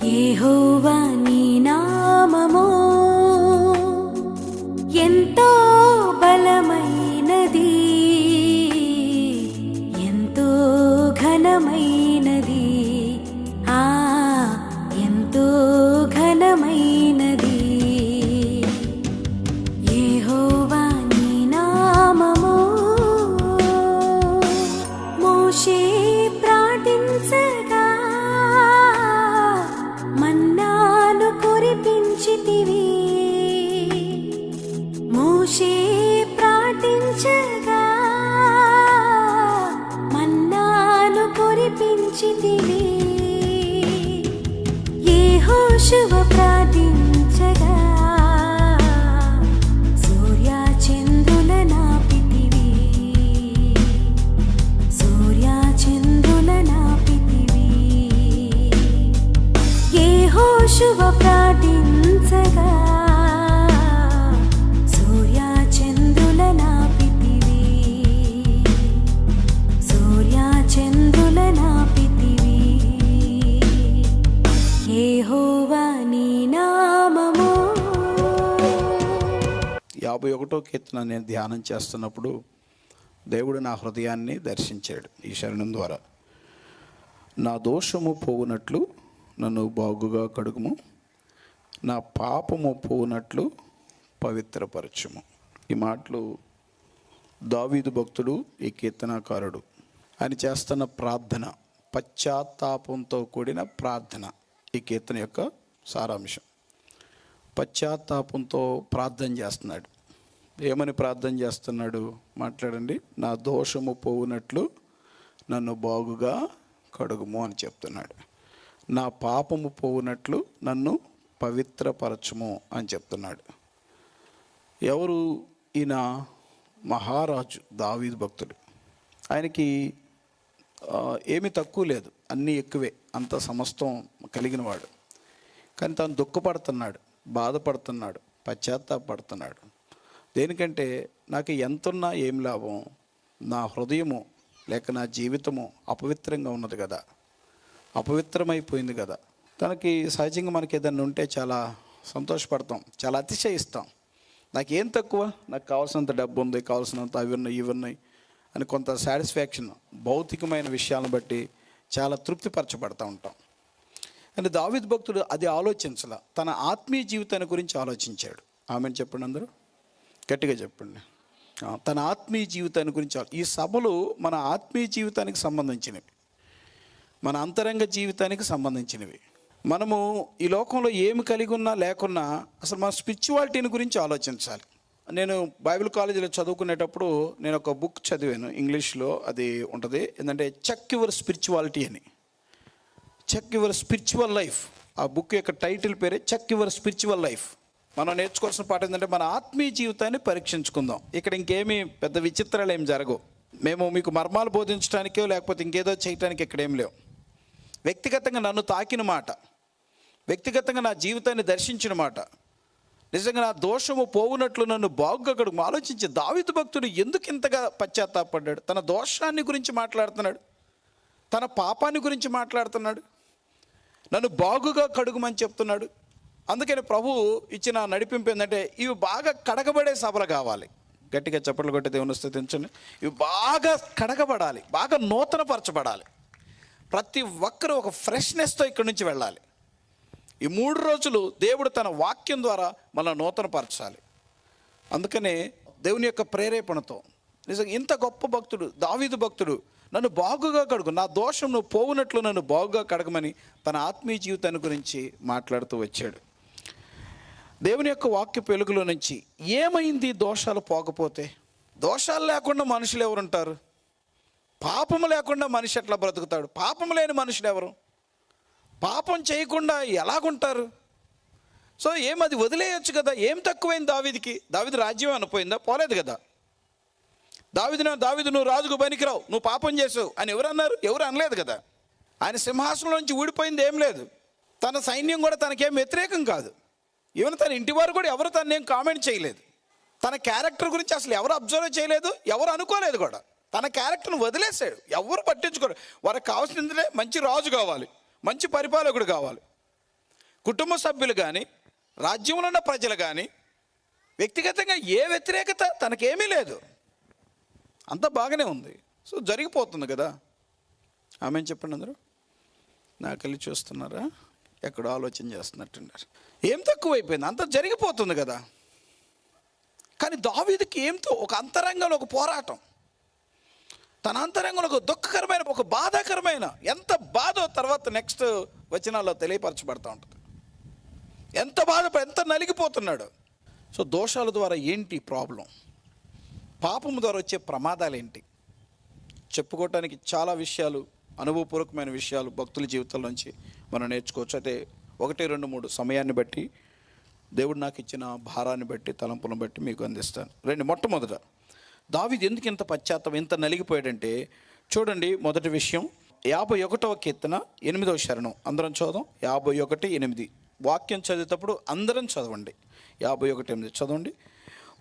యెహోవా నీ నామము యెహోషువ ప్రార్థించగా. సూర్య చంద్రుల నాపితివి సూర్య చంద్రుల నాపితివి యెహోవా నీ నామము. యాభై ఒకటో కీర్తన నేను ధ్యానం చేస్తున్నప్పుడు దేవుడు నా హృదయాన్ని దర్శించాడు ఈ శరణం ద్వారా. నా దోషము పోవునట్లు నన్ను బాగుగా కడుగుము. నా పాపము పోవునట్లు పవిత్రపరచుము. ఈ మాటలు దావీదు భక్తుడు ఈ కీర్తనాకారుడు. ఆయన చేస్తున్న ప్రార్థన పశ్చాత్తాపంతో కూడిన ప్రార్థన ఈ కీర్తన యొక్క సారాంశం. పశ్చాత్తాపంతో ప్రార్థన చేస్తున్నాడు. ఏమని ప్రార్థన చేస్తున్నాడు? మాట్లాడండి. నా దోషము పోవునట్లు నన్ను బాగుగా కడుగుము అని చెప్తున్నాడు. నా పాపము పోవునట్లు నన్ను పవిత్రపరచము అని చెప్తున్నాడు. ఎవరు? ఈయన మహారాజు దావీదు భక్తుడు. ఆయనకి ఏమి ఏమీ తక్కువ లేదు. అన్నీ ఎక్కువే. అంత సమస్తం కలిగినవాడు. కానీ తను దుఃఖపడుతున్నాడు బాధపడుతున్నాడు పశ్చాత్తాపడుతున్నాడు. దేనికంటే నాకు ఎంతున్నా ఏం లాభం? నా హృదయము లేక నా జీవితము అపవిత్రంగా ఉన్నది కదా. అపవిత్రమైపోయింది కదా. తనకి సహజంగా మనకి ఏదన్నా ఉంటే చాలా సంతోషపడతాం చాలా అతిశయిస్తాం. నాకేం తక్కువ? నాకు కావాల్సినంత డబ్బు ఉంది కావాల్సినంత అవి ఉన్నాయి ఇవి ఉన్నాయి అని కొంత సాటిస్ఫాక్షన్ భౌతికమైన విషయాలను బట్టి చాలా తృప్తిపరచబడతా ఉంటాం. అంటే దావిద్ భక్తుడు అది ఆలోచించాల. తన ఆత్మీయ జీవితాన్ని గురించి ఆలోచించాడు. ఆమెను చెప్పండి అందరూ? గట్టిగా చెప్పండి. తన ఆత్మీయ జీవితాన్ని గురించి ఈ సభలు మన ఆత్మీయ జీవితానికి సంబంధించినవి. మన అంతరంగ జీవితానికి సంబంధించినవి. మనము ఈ లోకంలో ఏమి కలిగి ఉన్నా లేకున్నా అసలు మన స్పిరిచువాలిటీని గురించి ఆలోచించాలి. నేను బైబిల్ కాలేజీలో చదువుకునేటప్పుడు నేను ఒక బుక్ చదివాను ఇంగ్లీష్లో అది ఉంటుంది. ఏంటంటే చెక్ యువర్ స్పిరిచువాలిటీ అని. Check your spiritual life. ఆ బుక్ యొక్క టైటిల్ పేరే చెక్ యువర్ స్పిరిచువల్ లైఫ్. మనం నేర్చుకోవాల్సిన పాట ఏంటంటే మన ఆత్మీయ జీవితాన్ని పరీక్షించుకుందాం. ఇక్కడ ఇంకేమీ పెద్ద విచిత్రాలు ఏం జరగవు. మేము మీకు మర్మాలు బోధించడానికో లేకపోతే ఇంకేదో చేయటానికి ఇక్కడేం లేవు. వ్యక్తిగతంగా నన్ను తాకిన మాట వ్యక్తిగతంగా నా జీవితాన్ని దర్శించిన మాట నిజంగా నా దోషము పోవునట్లు నన్ను బాగుగా అక్కడ ఆలోచించి దావిత భక్తుడు ఎందుకు ఇంతగా పశ్చాత్తాపడ్డాడు? తన దోషాన్ని గురించి మాట్లాడుతున్నాడు? తన పాపాన్ని గురించి మాట్లాడుతున్నాడు? నన్ను బాగుగా కడుగుమని చెప్తున్నాడు? అందుకని ప్రభు ఇచ్చిన నడిపింపు ఏంటంటే ఇవి బాగా కడగబడే సభలు కావాలి. గట్టిగా చప్పట్లు కొట్టి దేవుని స్థుతించండి. ఇవి బాగా కడగబడాలి బాగా నూతనపరచబడాలి. ప్రతి ఒక్కరూ ఒక ఫ్రెష్నెస్తో ఇక్కడి నుంచి వెళ్ళాలి. ఈ మూడు రోజులు దేవుడు తన వాక్యం ద్వారా మన నూతనపరచాలి. అందుకనే దేవుని యొక్క ప్రేరేపణతో నిజంగా ఇంత గొప్ప భక్తుడు దావీదు భక్తుడు నన్ను బాగుగా కడుగు నా దోషం నువ్వు పోవునట్లు నన్ను బాగుగా కడగమని తన ఆత్మీయ జీవితాన్ని గురించి మాట్లాడుతూ వచ్చాడు. దేవుని యొక్క వాక్య వెలుగులో నుంచి ఏమైంది దోషాలు పోకపోతే? దోషాలు లేకుండా మనుషులు ఎవరుంటారు? పాపము లేకుండా మనిషి ఎట్లా బ్రతుకుతాడు? పాపం లేని మనుషులు ఎవరు? పాపం చేయకుండా ఎలాగుంటారు? సో ఏమది వదిలేయచ్చు కదా? ఏం తక్కువైంది దావిదికి? దావిది రాజ్యం అనిపోయిందా పోలేదు కదా. దావిది దావిది నువ్వు రాజుకు పనికిరావు. నువ్వు పాపం చేసావు అని ఎవరు అన్నారు? ఎవరు అనలేదు కదా. ఆయన సింహాసనం నుంచి ఊడిపోయింది ఏం లేదు. తన సైన్యం కూడా తనకేం వ్యతిరేకం కాదు. ఈవెన్ తన ఇంటి వారు కూడా ఎవరు తనేం కామెంట్ చేయలేదు. తన క్యారెక్టర్ గురించి అసలు ఎవరు అబ్జర్వ్ చేయలేదు? ఎవరు అనుకోలేదు కూడా. తన క్యారెక్టర్ను వదిలేశాడు. ఎవరు పట్టించుకోరు. వారికి కావాల్సిందే మంచి రాజు కావాలి. మంచి పరిపాలకుడు కావాలి. కుటుంబ సభ్యులు కానీ రాజ్యంలో ఉన్న ప్రజలు కానీ వ్యక్తిగతంగా ఏ వ్యతిరేకత తనకేమీ లేదు. అంత బాగానే ఉంది. సో జరిగిపోతుంది కదా. ఆమె చెప్పండి అందరూ? నాకు వెళ్ళి చూస్తున్నారా? ఎక్కడో ఆలోచన చేస్తున్నట్టున్నారు. ఏం తక్కువైపోయింది? అంత జరిగిపోతుంది కదా. కానీ దావీదికి ఏంతో ఒక అంతరంగంలో ఒక పోరాటం. తన అంతరంగంలో ఒక దుఃఖకరమైన ఒక బాధాకరమైన ఎంత బాధో తర్వాత నెక్స్ట్ వచనాల్లో తెలియపరచబడతా ఉంటుంది. ఎంత బాధ ఎంత నలిగిపోతున్నాడు. సో దోషాల ద్వారా ఏంటి ప్రాబ్లం? పాపం ద్వారా వచ్చే ప్రమాదాలు ఏంటి చెప్పుకోవటానికి చాలా విషయాలు అనుభవపూర్వకమైన విషయాలు భక్తుల జీవితాల నుంచి మనం నేర్చుకోవచ్చు. అయితే ఒకటి రెండు మూడు సమయాన్ని బట్టి దేవుడు నాకు ఇచ్చిన భారాన్ని బట్టి తలంపులను బట్టి మీకు అందిస్తాను. రెండు మొట్టమొదట దావిది ఎందుకు ఇంత పశ్చాత్తం ఇంత నలిగిపోయాడంటే చూడండి మొదటి విషయం యాభై ఒకటవ కీర్తన ఎనిమిదవ శరణం. అందరం చదవం యాభై ఒకటి ఎనిమిది. వాక్యం చదివేటప్పుడు అందరం చదవండి. యాభై ఒకటి ఎనిమిది. చదవండి.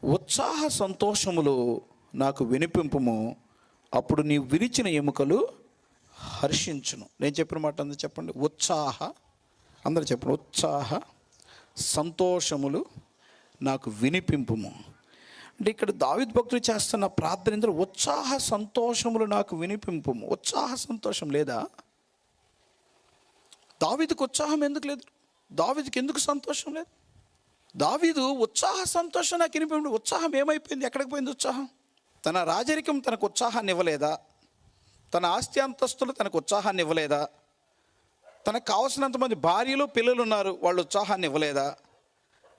ఉత్సాహ సంతోషములు నాకు వినిపింపుము. అప్పుడు నీ విరిచిన ఎముకలు హర్షించును. నేను చెప్పిన మాట అందరూ చెప్పండి. ఉత్సాహ. అందరూ చెప్పండి. ఉత్సాహ సంతోషములు నాకు వినిపింపుము. అంటే ఇక్కడ దావిద్ భక్తులు చేస్తున్న ప్రార్థన ఇందులో ఉత్సాహ సంతోషములు నాకు వినిపింపు. ఉత్సాహ సంతోషం లేదా? దావిదికి ఉత్సాహం ఎందుకు లేదు? దావిదికి ఎందుకు సంతోషం లేదు? దావీదు ఉత్సాహ సంతోషం నాకు వినిపింపు. ఉత్సాహం ఏమైపోయింది? ఎక్కడికి పోయింది ఉత్సాహం? తన రాజరికం తనకు ఉత్సాహాన్ని ఇవ్వలేదా? తన ఆస్తి అంతస్తులు తనకు ఉత్సాహాన్ని ఇవ్వలేదా? తనకు కావలసినంతమంది భార్యలు పిల్లలు ఉన్నారు వాళ్ళు ఉత్సాహాన్ని ఇవ్వలేదా?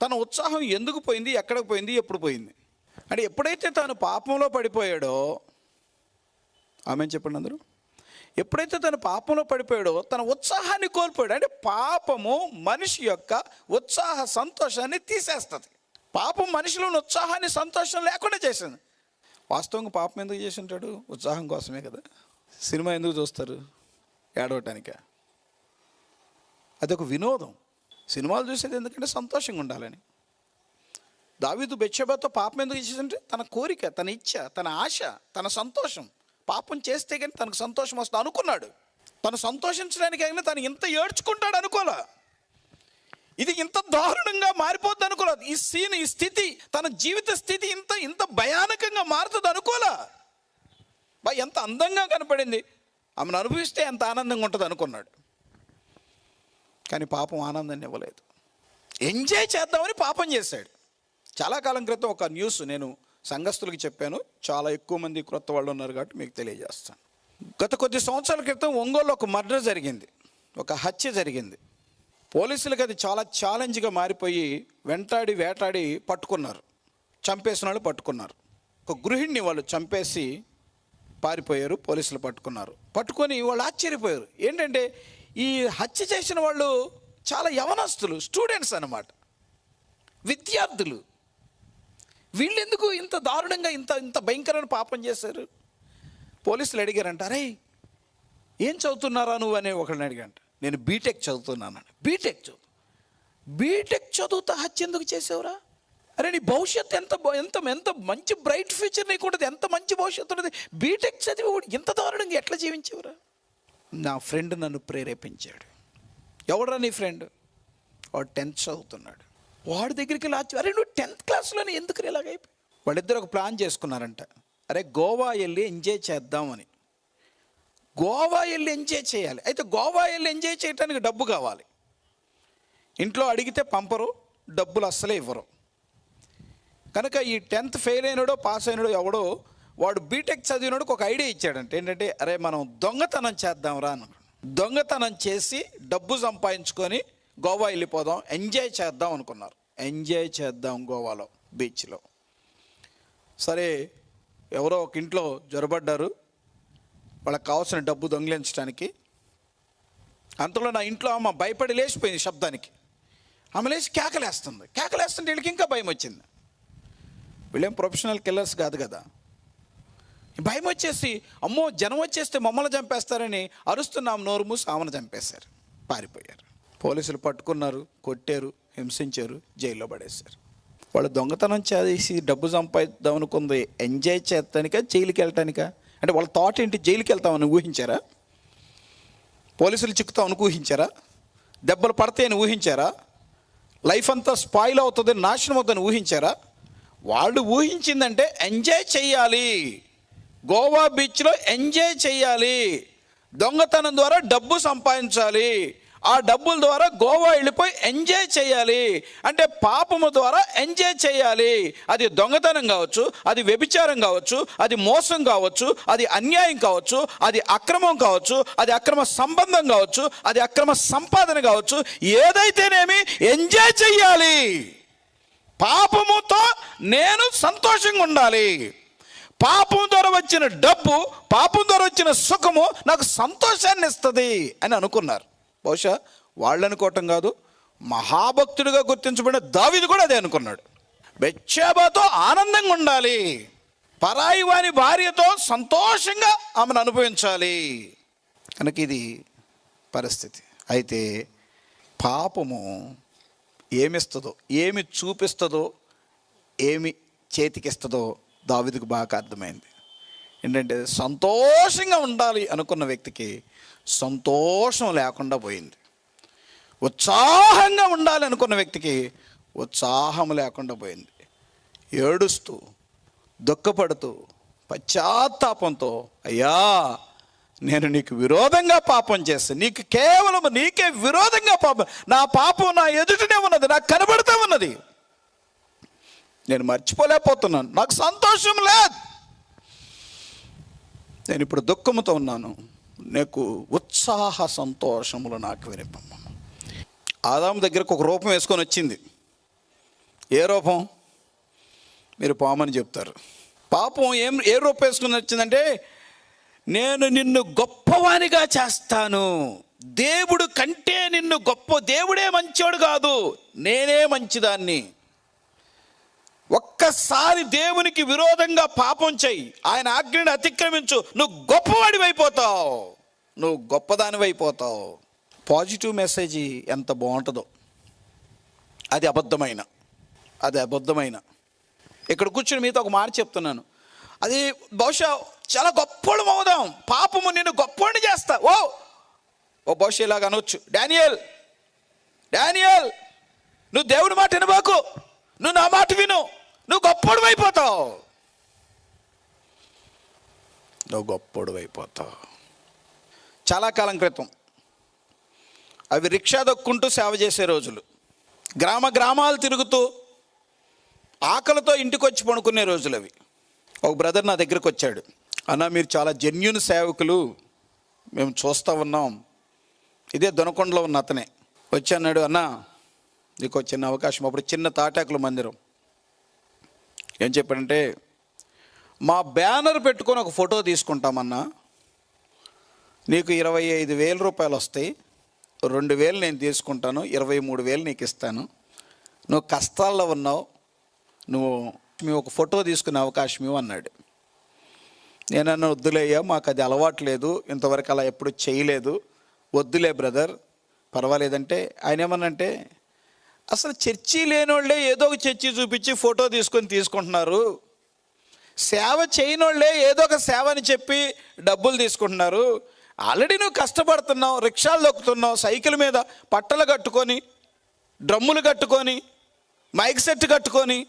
తన ఉత్సాహం ఎందుకు పోయింది? ఎక్కడికి పోయింది? ఎప్పుడు పోయింది? అంటే ఎప్పుడైతే తాను పాపంలో పడిపోయాడో ఆమె చెప్పండి అందరూ? ఎప్పుడైతే తను పాపంలో పడిపోయాడో తన ఉత్సాహాన్ని కోల్పోయాడు. అంటే పాపము మనిషి యొక్క ఉత్సాహ సంతోషాన్ని తీసేస్తుంది. పాపం మనిషిలో ఉన్న ఉత్సాహాన్ని సంతోషం లేకుండా చేసింది. వాస్తవంగా పాపం ఎందుకు చేసి ఉంటాడు? ఉత్సాహం కోసమే కదా. సినిమా ఎందుకు చూస్తారు? ఏడవటానిక. అదొక వినోదం. సినిమాలు చూసేది ఎందుకంటే సంతోషంగా ఉండాలని. దావీదు బెచ్చబాతో పాపం ఎందుకు చేసిందంటే తన కోరిక తన ఇచ్చ తన ఆశ తన సంతోషం. పాపం చేస్తే కానీ తనకు సంతోషం వస్తుంది అనుకున్నాడు. తను సంతోషించడానికి అయినా తను ఇంత ఏడ్చుకుంటాడు అనుకోలే. ఇది ఇంత దారుణంగా మారిపోద్ది అనుకోలేదు ఈ సీన్ ఈ స్థితి తన జీవిత స్థితి ఇంత ఇంత భయానకంగా మారుతుంది అనుకోలే. బా ఎంత అందంగా కనపడింది. ఆమెను అనుభవిస్తే ఎంత ఆనందంగా ఉంటుంది అనుకున్నాడు. కానీ పాపం ఆనందాన్ని ఇవ్వలేదు. ఎంజాయ్ చేద్దామని పాపం చేశాడు. చాలా కాలం క్రితం ఒక న్యూస్ నేను సంఘస్థులకి చెప్పాను. చాలా ఎక్కువ మంది క్రొత్త వాళ్ళు ఉన్నారు కాబట్టి మీకు తెలియజేస్తాను. గత కొద్ది సంవత్సరాల క్రితం ఒంగోలు ఒక మర్డర్ జరిగింది. ఒక హత్య జరిగింది. పోలీసులకు అది చాలా ఛాలెంజ్గా మారిపోయి వెంటాడి వేటాడి పట్టుకున్నారు. చంపేసిన వాళ్ళు పట్టుకున్నారు. ఒక గృహిణిని వాళ్ళు చంపేసి పారిపోయారు పోలీసులు పట్టుకున్నారు. పట్టుకొని వాళ్ళు ఆశ్చర్యపోయారు. ఏంటంటే ఈ హత్య చేసిన వాళ్ళు చాలా యవనస్తులు స్టూడెంట్స్ అన్నమాట. విద్యార్థులు. వీళ్ళు ఎందుకు ఇంత దారుణంగా ఇంత ఇంత భయంకరమైన పాపం చేశారు? పోలీసులు అడిగారంట అరే ఏం చదువుతున్నారా నువ్వు? అని ఒకళ్ళని అడిగంట నేను బీటెక్ చదువుతున్నానని. బీటెక్ చదువు. బీటెక్ చదువుతా హత్య ఎందుకు చేసావురా? అరే నీ భవిష్యత్తు ఎంత ఎంత ఎంత మంచి బ్రైట్ ఫ్యూచర్ నీకు ఉంటుంది ఎంత మంచి భవిష్యత్తు ఉంటుంది బీటెక్ చదివి ఇంత దారుణంగా ఎట్లా జీవించేవరా? నా ఫ్రెండ్ నన్ను ప్రేరేపించాడు. ఎవడరా నీ ఫ్రెండ్? వాడు టెన్త్ చదువుతున్నాడు. వాడి దగ్గరికి వెళ్ళి అరే నువ్వు టెన్త్ క్లాస్లోనే ఎందుకు ఇలాగైపోయి వాళ్ళిద్దరు ఒక ప్లాన్ చేసుకున్నారంట. అరే గోవా వెళ్ళి ఎంజాయ్ చేద్దామని. గోవా వెళ్ళి ఎంజాయ్ చేయాలి. అయితే గోవా వెళ్ళి ఎంజాయ్ చేయడానికి డబ్బు కావాలి. ఇంట్లో అడిగితే పంపరు డబ్బులు అస్సలే ఇవ్వరు. కనుక ఈ టెన్త్ ఫెయిల్ అయినడో పాస్ అయినాడో ఎవడో వాడు బీటెక్ చదివినోడికి ఒక ఐడియా ఇచ్చాడంట. ఏంటంటే అరే మనం దొంగతనం చేద్దాం రా దొంగతనం చేసి డబ్బు సంపాదించుకొని గోవా వెళ్ళిపోదాం ఎంజాయ్ చేద్దాం అనుకున్నారు. ఎంజాయ్ చేద్దాం గోవాలో బీచ్లో. సరే ఎవరో ఒక ఇంట్లో జ్వరబడ్డారు వాళ్ళకి కావాల్సిన డబ్బు దొంగిలించడానికి. అంతలో నా ఇంట్లో అమ్మ భయపడి లేచిపోయింది శబ్దానికి. ఆమె లేచి కేకలేస్తుంది. కేకలేస్తుంటే వీళ్ళకి ఇంకా భయం వచ్చింది. వీళ్ళేం ప్రొఫెషనల్ కిల్లర్స్ కాదు కదా. భయం వచ్చేసి అమ్మో జనం వచ్చేస్తే మమ్మల్ని చంపేస్తారని అరుస్తున్నాం నోరు మూసి ఆమెను చంపేశారు. పారిపోయారు. పోలీసులు పట్టుకున్నారు కొట్టారు హింసించారు జైల్లో పడేశారు. వాళ్ళు దొంగతనం చేసి డబ్బు సంపాదిద్దాం అనుకుంది ఎంజాయ్ చేస్తానికా జైలుకి వెళ్ళటానిక? అంటే వాళ్ళ థాట్ ఏంటి? జైలుకి వెళ్తామని ఊహించారా? పోలీసులు చిక్కుతామని ఊహించారా? దెబ్బలు పడతాయని ఊహించారా? లైఫ్ అంతా స్పాయిల్ అవుతుంది నాశనం అవుతుందని ఊహించారా? వాళ్ళు ఊహించిందంటే ఎంజాయ్ చేయాలి గోవా బీచ్లో ఎంజాయ్ చేయాలి దొంగతనం ద్వారా డబ్బు సంపాదించాలి. ఆ డబ్బుల ద్వారా గోవా వెళ్ళిపోయి ఎంజాయ్ చేయాలి. అంటే పాపము ద్వారా ఎంజాయ్ చేయాలి. అది దొంగతనం కావచ్చు అది వ్యభిచారం కావచ్చు అది మోసం కావచ్చు అది అన్యాయం కావచ్చు అది అక్రమం కావచ్చు అది అక్రమ సంబంధం కావచ్చు అది అక్రమ సంపాదన కావచ్చు ఏదైతేనేమి ఎంజాయ్ చెయ్యాలి. పాపముతో నేను సంతోషంగా ఉండాలి. పాపం ద్వారా వచ్చిన డబ్బు పాపం ద్వారా వచ్చిన సుఖము నాకు సంతోషాన్ని ఇస్తుంది అని అనుకున్నారు. బహుశా వాళ్ళు అనుకోవటం కాదు మహాభక్తుడిగా గుర్తించబడిన దావిది కూడా అదే అనుకున్నాడు. బెచ్చాబాతో ఆనందంగా ఉండాలి. పరాయి వారి భార్యతో సంతోషంగా ఆమెను అనుభవించాలి. కనుక ఇది పరిస్థితి. అయితే పాపము ఏమిస్తుందో ఏమి చూపిస్తుందో ఏమి చేతికిస్తుందో దావిదికి బాగా అర్థమైంది. ఏంటంటే సంతోషంగా ఉండాలి అనుకున్న వ్యక్తికి సంతోషం లేకుండా పోయింది. ఉత్సాహంగా ఉండాలి అనుకున్న వ్యక్తికి ఉత్సాహం లేకుండా పోయింది. ఏడుస్తూ దుఃఖపడుతూ పశ్చాత్తాపంతో అయ్యా నేను నీకు విరోధంగా పాపం చేస్తాను నీకు కేవలం నీకే విరోధంగా పాపం నా పాపం నా ఎదుటనే ఉన్నది నాకు కనబడుతూ ఉన్నది. నేను మర్చిపోలేకపోతున్నాను నాకు సంతోషం లేదు. నేను ఇప్పుడు దుఃఖంతో ఉన్నాను. నీకు ఉత్సాహ సంతోషములు నాకు వినిపమ్మ ఆదాము దగ్గరకు ఒక రూపం వేసుకొని వచ్చింది. ఏ రూపం? మీరు పామని చెప్తారు. పాపం ఏం ఏ రూపం వేసుకొని వచ్చిందంటే నేను నిన్ను గొప్పవానిగా చేస్తాను. దేవుడు కంటే నిన్ను గొప్ప దేవుడే మంచోడు కాదు. నేనే మంచిదాన్ని. ఒక్కసారి దేవునికి విరోధంగా పాపం చెయ్యి. ఆయన ఆజ్ఞని అతిక్రమించు. నువ్వు గొప్పవాడివైపోతావు నువ్వు గొప్పదానివైపోతావు పాజిటివ్ మెసేజ్ ఎంత బాగుంటుందో. అది అబద్ధమైన. అది అబద్ధమైన. ఇక్కడ కూర్చుని మీతో ఒక మాట చెప్తున్నాను. అది బహుశా చాలా గొప్పడు అవుదాం. పాపము నేను గొప్పని చేస్తా. ఓ! ఓ బహుశా ఇలాగ అనొచ్చు. డానియల్! డానియల్! నువ్వు దేవుని మాట వినబాకు. నువ్వు నా మాట విను. నువ్వు గొప్పడు అయిపోతావు. నువ్వు గొప్పడు అయిపోతావు. చాలా కాలం క్రితం అవి రిక్షా దొక్కుంటూ సేవ చేసే రోజులు. గ్రామ గ్రామాలు తిరుగుతూ ఆకలితో ఇంటికి వచ్చి పడుకునే రోజులు అవి. ఒక బ్రదర్ నా దగ్గరికి వచ్చాడు. అన్న మీరు చాలా జెన్యున్ సేవకులు. మేము చూస్తూ ఉన్నాం. ఇదే దొనకొండలో ఉన్న అతనే. వచ్చి అన్నాడు అన్న నీకు చిన్న అవకాశం. అప్పుడు చిన్న తాటాకుల మందిరం. ఏం చెప్పాడంటే మా బ్యానర్ పెట్టుకొని ఒక ఫోటో తీసుకుంటామన్నా నీకు ఇరవై ఐదు వేల రూపాయలు వస్తాయి రెండు వేలు నేను తీసుకుంటాను ఇరవై మూడు వేలు నీకు ఇస్తాను. నువ్వు కష్టాల్లో ఉన్నావు నువ్వు మేము ఒక ఫోటో తీసుకునే అవకాశం ఇవ్వు అన్నాడు. నేనన్నా వద్దులేయ్యా మాకు అది అలవాటు లేదు ఇంతవరకు అలా ఎప్పుడు చేయలేదు. వద్దులే బ్రదర్ పర్వాలేదంటే ఆయన ఏమన్నంటే అసలు చర్చి లేనోళ్ళే ఏదో ఒక చర్చి చూపించి ఫోటో తీసుకొని తీసుకుంటున్నారు. సేవ చేయనోళ్ళే ఏదో ఒక సేవ అని చెప్పి డబ్బులు తీసుకుంటున్నారు. ఆల్రెడీ నువ్వు కష్టపడుతున్నావు రిక్షాలు దొక్కుతున్నావు సైకిల్ మీద పట్టలు కట్టుకొని డ్రమ్ములు కట్టుకొని మైక్ సెట్ కట్టుకొని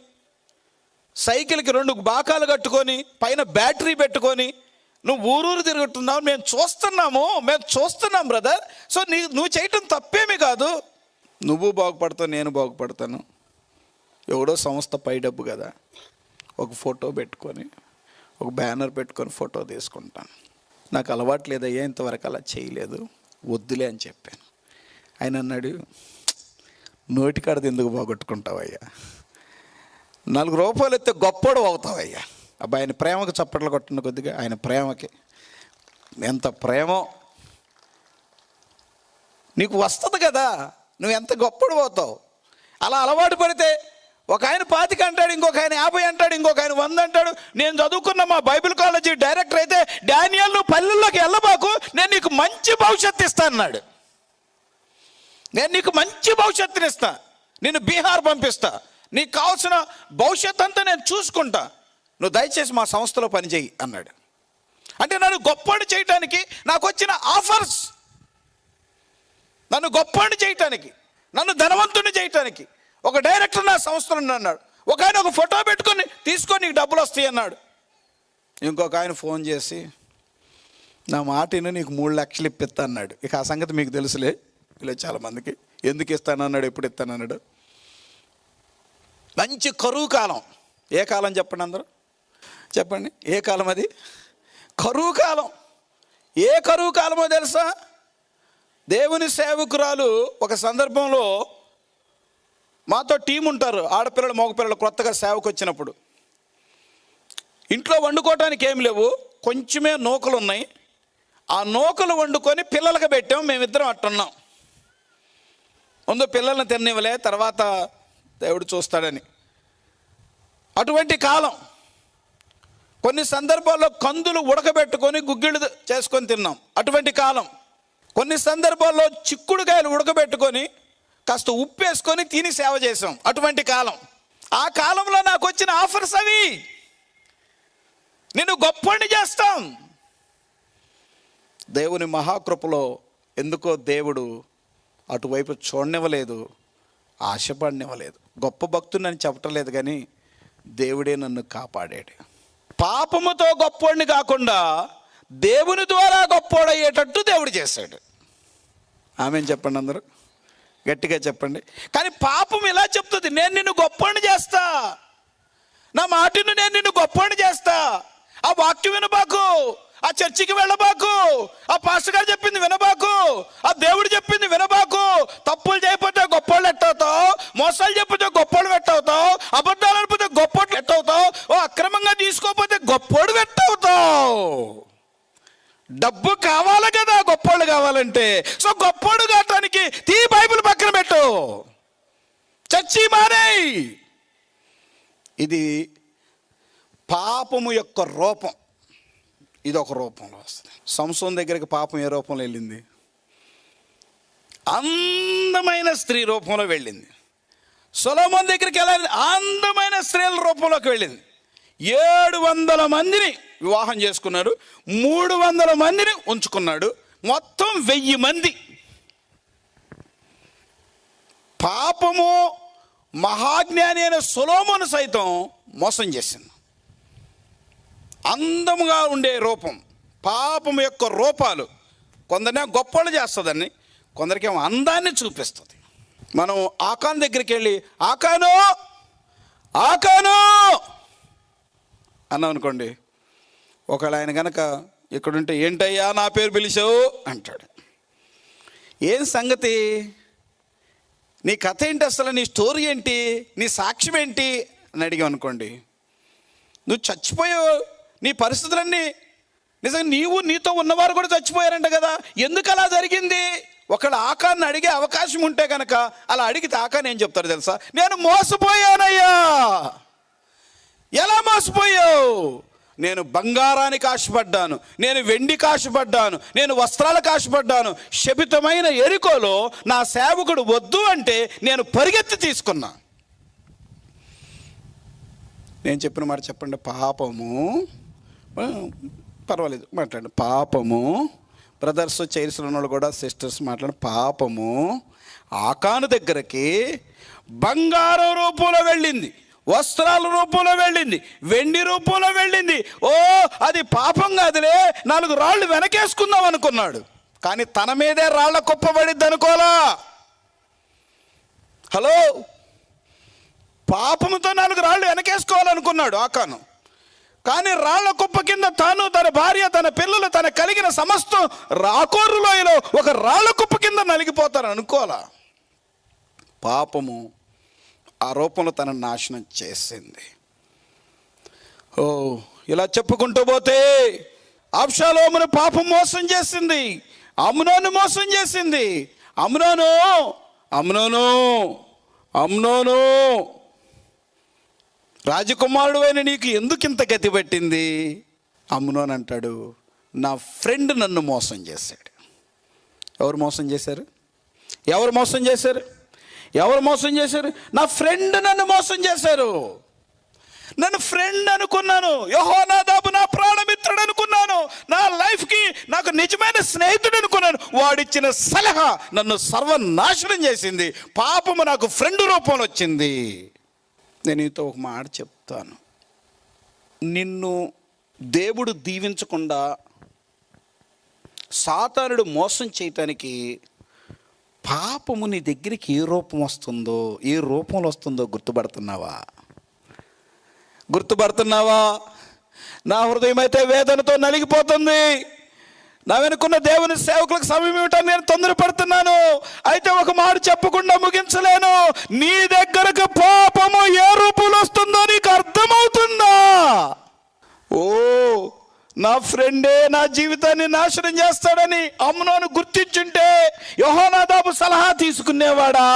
సైకిల్కి రెండు బాకాలు కట్టుకొని పైన బ్యాటరీ పెట్టుకొని నువ్వు ఊరూరు తిరుగుతున్నావు మేము చూస్తున్నాము మేము చూస్తున్నాం బ్రదర్. సో నీ నువ్వు చేయటం తప్పేమీ కాదు. నువ్వు బాగుపడతావు నేను బాగుపడతాను. ఎవడో సంస్థ పై డబ్బు కదా. ఒక ఫోటో పెట్టుకొని ఒక బ్యానర్ పెట్టుకొని ఫోటో తీసుకుంటాను. నాకు అలవాటు లేదయ్యా ఇంతవరకు అలా చేయలేదు. వద్దులే అని చెప్పాను. ఆయన అన్నాడు నోటికాడది ఎందుకు బాగొట్టుకుంటావయ్యా నాలుగు రూపాయలు ఎత్తే గొప్పడు అవుతావయ్యా అబ్బా ఆయన ప్రేమకు చప్పట్లు కొట్టిన కొద్దిగా ఆయన ప్రేమకి. ఎంత ప్రేమో. నీకు వస్తుంది కదా. నువ్వు ఎంత గొప్పడు పోతావు? అలా అలవాటు పడితే ఒక ఆయన పాతిక అంటాడు ఇంకొక ఆయన యాభై అంటాడు ఇంకొక ఆయన వంద అంటాడు. నేను చదువుకున్న మా బైబిల్ కాలేజీ డైరెక్టర్ అయితే డానియల్ నువ్వు పల్లెల్లోకి వెళ్ళబాకు నేను నీకు మంచి భవిష్యత్తు ఇస్తా అన్నాడు. నేను నీకు మంచి భవిష్యత్తుని ఇస్తా. నేను బీహార్ పంపిస్తా. నీకు కావాల్సిన భవిష్యత్ అంతా నేను చూసుకుంటా. నువ్వు దయచేసి మా సంస్థలో పనిచేయి అన్నాడు. అంటే నన్ను గొప్పడు చేయటానికి నాకు వచ్చిన ఆఫర్స్ నన్ను గొప్పని చేయటానికి నన్ను ధనవంతుని చేయటానికి. ఒక డైరెక్టర్ నా సంస్థలో అన్నాడు. ఒక ఆయన ఒక ఫోటో పెట్టుకొని తీసుకొని నీకు డబ్బులు వస్తాయి అన్నాడు. ఇంకొక ఆయన ఫోన్ చేసి నా మాటను నీకు మూడు లక్షలు ఇప్పిస్తా అన్నాడు. ఇక ఆ సంగతి మీకు తెలుసులే ఇలా చాలామందికి ఎందుకు ఇస్తానన్నాడు ఎప్పుడు ఇస్తానన్నాడు మంచి కరువు కాలం. ఏ కాలం చెప్పండి అందరూ? చెప్పండి. ఏ కాలం అది? కరువు కాలం. ఏ కరువు కాలమో తెలుసా? దేవుని సేవకురాలు ఒక సందర్భంలో మాతో టీం ఉంటారు ఆడపిల్లలు మగపిల్లలు కొత్తగా సేవకు వచ్చినప్పుడు. ఇంట్లో వండుకోవటానికి ఏం లేవు కొంచెమే నూకలు ఉన్నాయి. ఆ నూకలు వండుకొని పిల్లలకు పెట్టాం మేమిద్దరం అట్టున్నాం ముందు పిల్లల్ని తిన్నివ్వలే తర్వాత దేవుడు చూస్తాడని. అటువంటి కాలం. కొన్ని సందర్భాల్లో కందులు ఉడకబెట్టుకొని గుగ్గిళ్ళు చేసుకొని తిన్నాం. అటువంటి కాలం. కొన్ని సందర్భాల్లో చిక్కుడుకాయలు ఉడకబెట్టుకొని కాస్త ఉప్పు వేసుకొని తిని సేవ చేసాం అటువంటి కాలం. ఆ కాలంలో నాకు వచ్చిన ఆఫర్స్ అవి. నేను గొప్పని చేస్తాం. దేవుని మహాకృపలో ఎందుకో దేవుడు అటువైపు చూడనివ్వలేదు ఆశపడనివ్వలేదు. గొప్ప భక్తుని అని చెప్పటం లేదు కానీ దేవుడే నన్ను కాపాడాడు. పాపముతో గొప్పోడిని కాకుండా దేవుని ద్వారా గొప్పోడయ్యేటట్టు దేవుడు చేశాడు. ఆమె చెప్పండి అందరూ? గట్టిగా చెప్పండి. కానీ పాపం ఇలా చెప్తుంది నేను నిన్ను గొప్పోడిని చేస్తా. నా మాటను నేను నిన్ను గొప్పని చేస్తా. ఆ వాక్యం వినబాకు ఆ చర్చికి వెళ్ళబాకు. ఆ పాస్టర్ గారు చెప్పింది వినబాకు ఆ దేవుడు చెప్పింది వినబాకు తప్పులు చేయకపోతే గొప్పోళ్ళు ఎట్టవుతావు మోసాలు చెప్పితే గొప్పోడు ఎట్టవుతావు అబద్ధాలు అనిపోతే గొప్పోడు ఎట్టవుతావు ఓ అక్రమంగా తీసుకోకపోతే గొప్పోడు ఎట్టవుతావు డబ్బు కావాలి కదా గొప్పోళ్ళు కావాలంటే సో గొప్పోడు కావటానికి తీ బైబిల్ పక్కన పెట్టు చర్చి మానేయ్ ఇది పాపము యొక్క రూపం. ఇది ఒక రూపంలో వస్తుంది. సంసోన్ దగ్గరికి పాపం ఏ రూపంలో వెళ్ళింది? అందమైన స్త్రీ రూపంలో వెళ్ళింది. సులభం దగ్గరికి వెళ్ళాలి. అందమైన స్త్రీల రూపంలోకి వెళ్ళింది. ఏడు వందల మందిని వివాహం చేసుకున్నాడు. మూడు వందల మందిని ఉంచుకున్నాడు. మొత్తం వెయ్యి మంది. పాపము మహాజ్ఞాని అయిన సొలోమోను సైతం మోసం చేసింది. అందముగా ఉండే రూపం పాపం యొక్క రూపాలు. కొందరినే గొప్పలు చేస్తుందని కొందరికేమో అందాన్ని చూపిస్తుంది. మనం ఆకాన్ దగ్గరికి వెళ్ళి ఆకాను ఆకాను అన్నాం అనుకోండి ఒకవేళ ఆయన కనుక ఇక్కడుంటే ఏంటయ్యా నా పేరు పిలిచావు అంటాడు. ఏం సంగతి? నీ కథ ఏంటి అసలు? నీ స్టోరీ ఏంటి? నీ సాక్ష్యం ఏంటి? అని అడిగాం అనుకోండి నువ్వు చచ్చిపోయావు నీ పరిస్థితులన్నీ నిజంగా నీవు నీతో ఉన్నవారు కూడా చచ్చిపోయారంట కదా. ఎందుకు అలా జరిగింది? ఒకళ్ళ ఆకాన్ని అడిగే అవకాశం ఉంటే కనుక అలా అడిగితే ఆకాన్ని ఏం చెప్తారు తెలుసా? నేను మోసపోయానయ్యా. ఎలా మోసపోయావు? నేను బంగారానికి ఆశపడ్డాను నేను వెండికి ఆశపడ్డాను నేను వస్త్రాలకు ఆశపడ్డాను శపితమైన ఎరుకోలో నా సేవకుడు వద్దు అంటే నేను పరిగెత్తి తీసుకున్నా. నేను చెప్పిన మాట చెప్పండి పాపము. పర్వాలేదు మాట్లాడండి. పాపము బ్రదర్స్ చైర్స్ ఉన్నవాళ్ళు కూడా సిస్టర్స్ మాట్లాడి పాపము ఆకాను దగ్గరకి బంగారం రూపంలో వెళ్ళింది వస్త్రాల రూపంలో వెళ్ళింది వెండి రూపంలో వెళ్ళింది. ఓ అది పాపం కాదులే నాలుగు రాళ్ళు వెనకేసుకుందాం అనుకున్నాడు. కానీ తన మీదే రాళ్ళ కుప్పబడిద్ది అనుకోలా హలో? పాపముతో నాలుగు రాళ్ళు వెనకేసుకోవాలనుకున్నాడు ఆకాను. కానీ రాళ్ళ కుప్ప కింద తాను తన భార్య తన పిల్లలు తన కలిగిన సమస్తం రాకోరు లోయలో ఒక రాళ్ళ కుప్ప కింద నలిగిపోతారు అనుకోవాలా? పాపము ఆ రూపంలో తన నాశనం చేసింది. ఓ ఇలా చెప్పుకుంటూ పోతే అప్షాలోమును పాపం మోసం చేసింది అమ్నోను మోసం చేసింది. అమ్నోను అమ్నోను అమ్నోను. రాజకుమారుడు అయిన నీకు ఎందుకు ఇంత గతి పట్టింది? అని అంటాడు నా ఫ్రెండ్ నన్ను మోసం చేశాడు. ఎవరు మోసం చేశారు? ఎవరు మోసం చేశారు? ఎవరు మోసం చేశారు? నా ఫ్రెండ్ నన్ను మోసం చేశారు. నన్ను ఫ్రెండ్ అనుకున్నాను. యహోనాదాబు నా ప్రాణమిత్రుడు అనుకున్నాను. నా లైఫ్కి నాకు నిజమైన స్నేహితుడు అనుకున్నాను. వాడిచ్చిన సలహా నన్ను సర్వనాశనం చేసింది. పాపము నాకు ఫ్రెండ్ రూపంలో వచ్చింది. నేను నీతో ఒక మాట చెప్తాను. నిన్ను దేవుడు దీవించకుండా సాతానుడు మోసం చేయటానికి పాపము నీ దగ్గరికి ఏ రూపం వస్తుందో ఏ రూపంలో వస్తుందో గుర్తుపడుతున్నావా? గుర్తుపడుతున్నావా? నా హృదయం అయితే వేదనతో నలిగిపోతుంది. నా వెనుకున్న దేవుని సేవకులకు సమయం ఇవ్వటానికి నేను తొందరపడుతున్నాను. అయితే ఒక మాట చెప్పకుండా ముగించలేను. నీ దగ్గరకు పాపము ఏ రూపంలో వస్తుందో నీకు అర్థమవుతుందా? ఓ నా ఫ్రెండే నా జీవితాన్ని నాశనం చేస్తాడని అమ్మునోను గుర్తించుంటే యోహోనాదాపు సలహా తీసుకునేవాడా?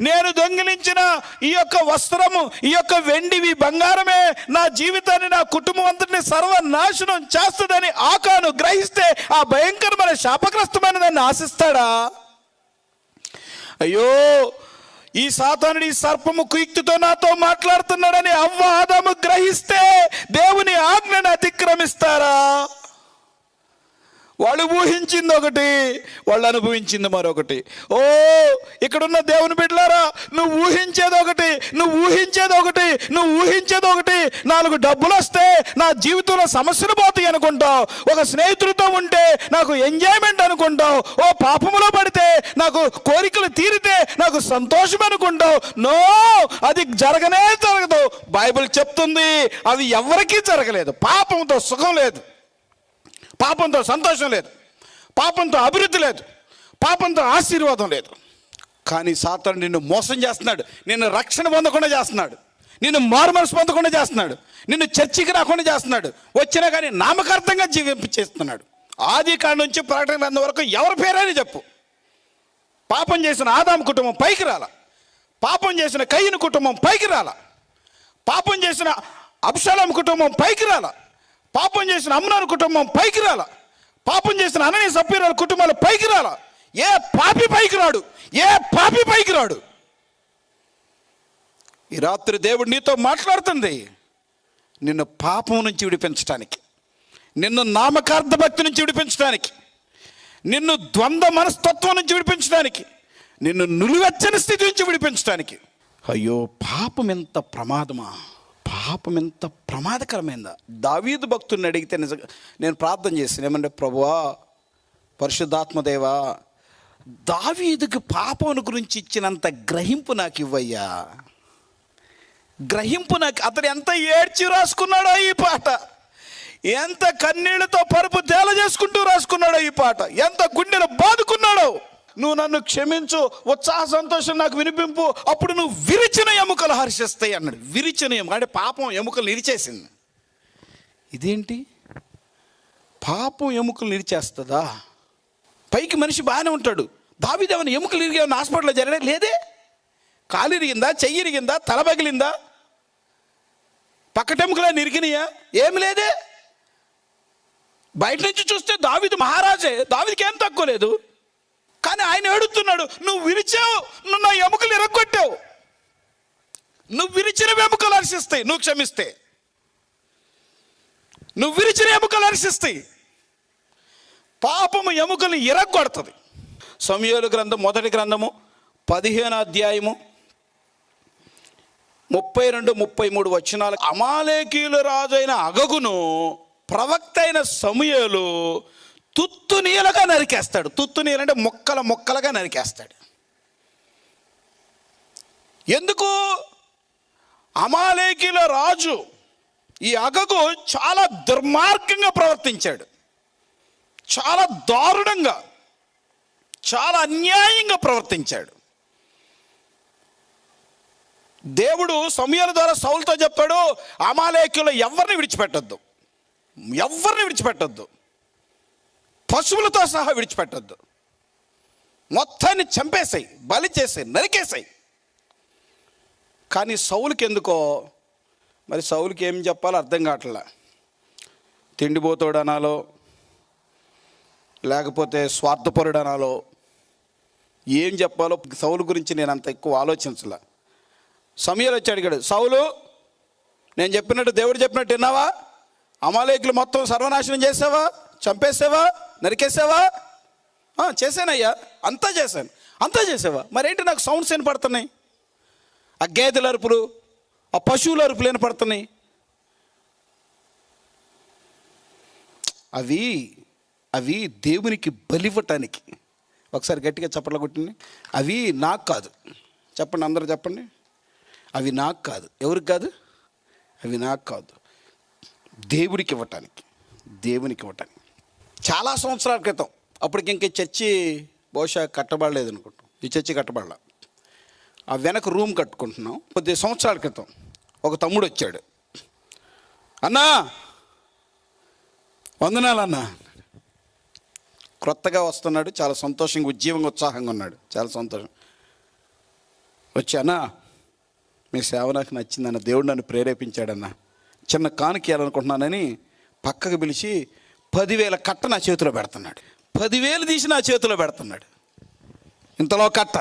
నేను దొంగిలించిన ఈ యొక్క వస్త్రము ఈ యొక్క వెండివి బంగారమే నా జీవితాన్ని నా కుటుంబం అంతటిని సర్వనాశనం చేస్తుందని ఆకాను గ్రహిస్తే ఆ భయంకరమైన శాపగ్రస్తమైన దాన్ని ఆశిస్తాడా? అయ్యో ఈ సాతానుడి ఈ సర్పము కుయుక్తితో నాతో మాట్లాడుతున్నాడని అవ్వ ఆదాము గ్రహిస్తే దేవుని ఆజ్ఞను అతిక్రమిస్తారా? వాళ్ళు ఊహించింది ఒకటి వాళ్ళు అనుభవించింది మరొకటి. ఓ ఇక్కడున్న దేవుని బిడ్డలారా నువ్వు ఊహించేది ఒకటి నువ్వు ఊహించేది ఒకటి నువ్వు ఊహించేది ఒకటి. నాలుగు డబ్బులు వస్తే నా జీవితంలో సమస్యలు పోతాయి అనుకుంటావు. ఒక స్నేహితుడితో ఉంటే నాకు ఎంజాయ్మెంట్ అనుకుంటావు. ఓ పాపములో పడితే నాకు కోరికలు తీరితే నాకు సంతోషం అనుకుంటావు. నో అది జరగనే జరగదు. బైబిల్ చెప్తుంది అవి ఎవరికీ జరగలేదు. పాపంతో సుఖం లేదు. పాపంతో సంతోషం లేదు. పాపంతో అభివృద్ధి లేదు. పాపంతో ఆశీర్వాదం లేదు. కానీ సాతాను నిన్ను మోసం చేస్తున్నాడు. నిన్ను రక్షణ పొందకుండా చేస్తున్నాడు. నిన్ను మారుమనసు పొందకుండా చేస్తున్నాడు. నిన్ను చర్చికి రాకుండా చేస్తున్నాడు. వచ్చినా కానీ నామకార్థంగా జీవింపచేస్తున్నాడు ఆది కాడ నుంచి ప్రకటన గ్రంథం వరకు ఎవరి పేరని చెప్పు. పాపం చేసిన ఆదాం కుటుంబం పైకి రాల. పాపం చేసిన కయ్యను కుటుంబం పైకి రాల. పాపం చేసిన అబ్షాలం కుటుంబం పైకి రాలా. పాపం చేసిన అమ్నాను కుటుంబం పైకి రాల. పాపం చేసిన అనని సభ్యురాల కుటుంబాలు పైకి రాల. ఏ పాపి పైకి రాడు ఏ పాపి పైకి రాడు? ఈ రాత్రి దేవుడు నీతో మాట్లాడుతుంది. నిన్ను పాపం నుంచి విడిపించడానికి నిన్ను నామకార్థ భక్తి నుంచి విడిపించడానికి నిన్ను ద్వంద్వ మనస్తత్వం నుంచి విడిపించడానికి నిన్ను నులివెచ్చని స్థితి నుంచి విడిపించడానికి అయ్యో పాపం ఎంత ప్రమాదమా? పాపం ఎంత ప్రమాదకరమైందా. దావీదు భక్తుడిని అడిగితే నిజంగా నేను ప్రార్థన చేసిన ఏమంటే ప్రభువా పరిశుద్ధాత్మదేవా దావీదుకి పాపం గురించి ఇచ్చినంత గ్రహింపు నాకు ఇవ్వయ్యా గ్రహింపు నాకు అతను ఎంత ఏడ్చి రాసుకున్నాడో ఈ పాట. ఎంత కన్నీళ్ళతో పరుపు తేల చేసుకుంటూ రాసుకున్నాడో ఈ పాట. ఎంత గుండెను బాదుకున్నాడో. నువ్వు నన్ను క్షమించు ఉత్సాహ సంతోషం నాకు వినిపింపు అప్పుడు నువ్వు విరిచిన ఎముకలు హర్షిస్తాయి అన్నాడు. విరిచిన ఎముక అంటే పాపం ఎముకలు ఇరిచేసింది ఇదేంటి? పాపం ఎముకలు ఇరిచేస్తుందా పైకి మనిషి బాగానే ఉంటాడు. దావిదేవని ఎముకలు ఇరిగేమన్నా హాస్పిటల్లో జరగలేదు లేదే? కాలు ఇరిగిందా చెయ్యి ఇరిగిందా తల పగిలిందా? పక్కటెముకలా నిరిగినాయా? ఏం లేదే? బయట నుంచి చూస్తే దావిది మహారాజే. దావిదికి ఏం తక్కువ లేదు. కానీ ఆయన ఏడుతున్నాడు నువ్వు విరిచావు నువ్వు నా ఎముకలు ఇరగొట్టావు. నువ్వు విరిచిన ఎముకలు హర్షిస్తాయి నువ్వు క్షమిస్తే. నువ్వు విరిచిన ఎముకలు హర్షిస్తాయి పాపము ఎముకలు ఇరగొడుతుంది. సమయాలు గ్రంథం మొదటి గ్రంథము పదిహేను అధ్యాయము ముప్పై రెండు ముప్పై మూడు వచనాలు. అమాలేకీయుల రాజైన అగగును ప్రవక్త అయిన సమయలు తుత్తు నీళ్ళగా నరికేస్తాడు. తుత్తు నీళ్ళంటే మొక్కల మొక్కలుగా నరికేస్తాడు. ఎందుకు? అమాలేకీల రాజు ఈ అగగు చాలా దుర్మార్గంగా ప్రవర్తించాడు. చాలా దారుణంగా చాలా అన్యాయంగా ప్రవర్తించాడు. దేవుడు సమయాల ద్వారా సౌలతో చెప్పాడు అమాలేకులు ఎవరిని విడిచిపెట్టద్దు. ఎవరిని విడిచిపెట్టద్దు. పశువులతో సహా విడిచిపెట్టొద్దు. మొత్తాన్ని చంపేసాయి బలి చేసాయి నరికేసాయి. కానీ సౌలుకి ఎందుకో మరి సౌలుకి ఏం చెప్పాలో అర్థం కావట్లే. తిండిపోతాడు అనాలో లేకపోతే స్వార్థపరుడు అనాలో ఏం చెప్పాలో సౌలు గురించి నేను అంత ఎక్కువ ఆలోచించలే. సమయాలు వచ్చి అడిగాడు సౌలు నేను చెప్పినట్టు దేవుడు చెప్పినట్టు విన్నావా? అమాలేకులు మొత్తం సర్వనాశనం చేసావా? చంపేసావా? నరికేసావా? చేశానయ్యా. అంతా చేశాను. అంతా చేసావా మరేంటి నాకు సౌండ్స్ వినపడుతున్నాయి? ఆ గేదెల అరుపులు ఆ పశువుల అరుపులు వినపడుతున్నాయి. అవి అవి దేవునికి బలివ్వటానికి. ఒకసారి గట్టిగా చప్పట్లు కొట్టింది అవి నాకు కాదు. చెప్పండి అందరూ చెప్పండి. అవి నాకు కాదు. ఎవరికి కాదు? అవి నాకు కాదు. దేవుడికి ఇవ్వటానికి. దేవునికి ఇవ్వటానికి. చాలా సంవత్సరాల క్రితం. అప్పటికి ఇంక చర్చి బహుశా కట్టబడలేదు అనుకుంటాం. ఈ చర్చి కట్టబడలా. ఆ వెనక రూమ్ కట్టుకుంటున్నాం. కొద్ది సంవత్సరాల క్రితం ఒక తమ్ముడు వచ్చాడు. అన్నా! వందనాలు అన్నా క్రొత్తగా వస్తున్నాడు. చాలా సంతోషంగా ఉజ్జీవంగా ఉత్సాహంగా ఉన్నాడు. చాలా సంతోషం. వచ్చానా మీ సేవ నాకు నచ్చిందన్న దేవుడు నన్ను ప్రేరేపించాడన్న. చిన్న కానుక ఇవ్వాలనుకుంటున్నానని పక్కకు పిలిచి పదివేల కట్ట నా చేతిలో పెడుతున్నాడు. పదివేలు తీసి నా చేతిలో పెడుతున్నాడు. ఇంతలో కట్ట.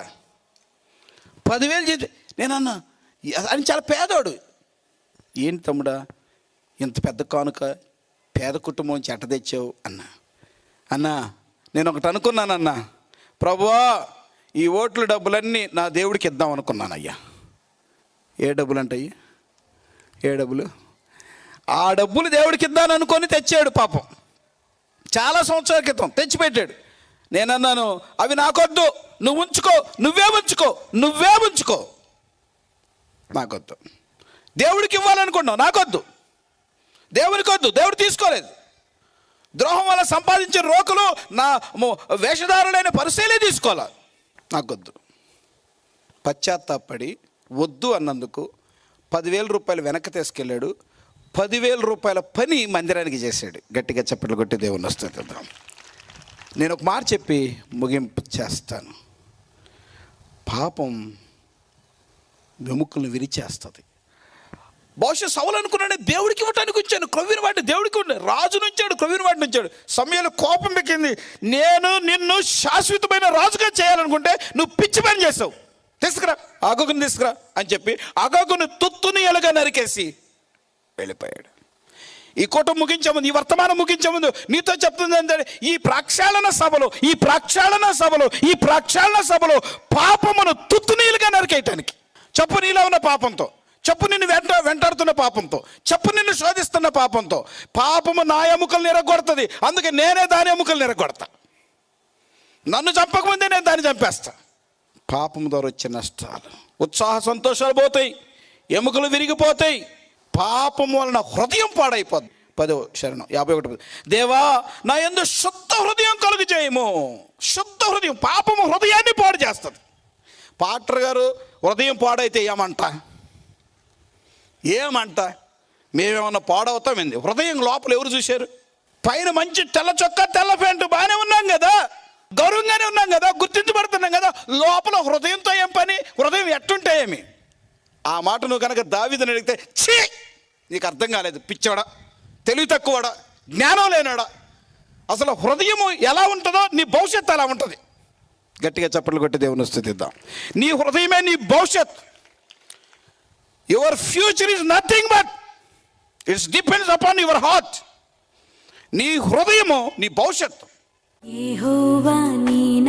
పదివేలు చేతి నేనన్నా అని చాలా పేదోడు. ఏంటి తమ్ముడా ఇంత పెద్ద కానుక పేద కుటుంబం నుంచి తెచ్చావు? అన్నా. అన్నా నేను ఒకటి అనుకున్నానన్నా. ప్రభువా ఈ ఓట్ల డబ్బులన్నీ నా దేవుడికి ఇద్దాం అనుకున్నానయ్యా. ఏ డబ్బులు అంటాయి ఏ డబ్బులు? ఆ డబ్బులు దేవుడికి ఇద్దాను అనుకొని తెచ్చాడు పాపం. చాలా సంవత్సరాల క్రితం తెచ్చిపెట్టాడు. నేనన్నాను అవి నాకొద్దు నువ్వు ఉంచుకో నువ్వే ఉంచుకో నువ్వే ఉంచుకో. నాకొద్దు. దేవుడికి ఇవ్వాలనుకున్నావు నాకొద్దు. దేవునికి వద్దు దేవుడు తీసుకోలేదు. ద్రోహం వల్ల సంపాదించిన రోకులు నా వేషధారులైన పరిశీలే తీసుకోవాలి? నాకొద్దు. పశ్చాత్తాపడి వద్దు అన్నందుకు పదివేల రూపాయలు వెనక్కి తీసుకెళ్ళాడు. పదివేల రూపాయల పని మందిరానికి చేశాడు. గట్టిగా చప్పట్లు కొట్టి దేవుని వస్తుంది నేను ఒక మాట చెప్పి ముగింపు చేస్తాను. పాపం వెముకలను విరిచేస్తుంది. బహుశా సౌలు అనుకున్నాడు దేవుడికి ఇవ్వటానికి వచ్చాను క్రొవ్విన వాడిని దేవుడికి ఉండే- రాజు నుంచాడు క్రొవ్విన వాడిని ఉంచాడు సమయంలో కోపం పెక్కింది నేను నిన్ను శాశ్వతమైన రాజుగా చేయాలనుకుంటే నువ్వు పిచ్చి పని చేసావు. తీసుకురా ఆగోగుని తీసుకురా అని చెప్పి ఆగోగుని తుత్తుని ఎలుగా నరికేసి వెళ్ళిపోయాడు. ఈ కూటం ముగించే ముందు ఈ వర్తమానం ముగించే ముందు నీతో చెప్తుంది ఏంటంటే ఈ ప్రక్షాళన సభలో ఈ ప్రక్షాళన సభలో ఈ ప్రక్షాళన సభలో పాపమును తుత్తునీలుగా నరికేయటానికి. చెప్పు నీలో ఉన్న పాపంతో. చెప్పు నిన్ను వెంట వెంటాడుతున్న పాపంతో. చెప్పు నిన్ను శోధిస్తున్న పాపంతో. పాపము నా ఎముకలు నిరగొడుతుంది. అందుకే నేనే దాని ఎముకలు నిరగొడతా. నన్ను చంపకముందే నేను దాన్ని చంపేస్తా. పాపం ద్వారా వచ్చే నష్టాలు. ఉత్సాహ సంతోషాలు పోతాయి. ఎముకలు విరిగిపోతాయి. పాపం వలన హృదయం పాడైపోద్ది పదో శరణం యాభై ఒకటి దేవా నా ఎందు శుద్ధ హృదయం కలుగు చేయము. శుద్ధ హృదయం పాపము హృదయాన్ని పాడు చేస్తుంది. పాటర్ గారు హృదయం పాడైతే ఏమంట? ఏమంట? మేమేమన్నా పాడవుతామండి హృదయం లోపల ఎవరు చూశారు? పైన మంచి తెల్ల చొక్కా తెల్ల ప్యాంటు బాగానే ఉన్నాం కదా. గౌరవంగానే ఉన్నాం కదా. గుర్తించబడుతున్నాం కదా. లోపల హృదయంతో ఏం పని? హృదయం ఎట్టుంటాయేమి ఆ మాట నువ్వు కనుక దావిదని అడిగితే చీ నీకు అర్థం కాలేదు. పిచ్చోడా తెలివి తక్కువడా జ్ఞానం లేనాడా. అసలు హృదయము ఎలా ఉంటుందో నీ భవిష్యత్తు అలా ఉంటుంది. గట్టిగా చప్పట్లు కొట్టి దేవుని స్థుతిద్దాం. నీ హృదయమే నీ భవిష్యత్. Your future is nothing but it's depends upon your heart నీ హృదయము నీ భవిష్యత్తు. నామమో నీ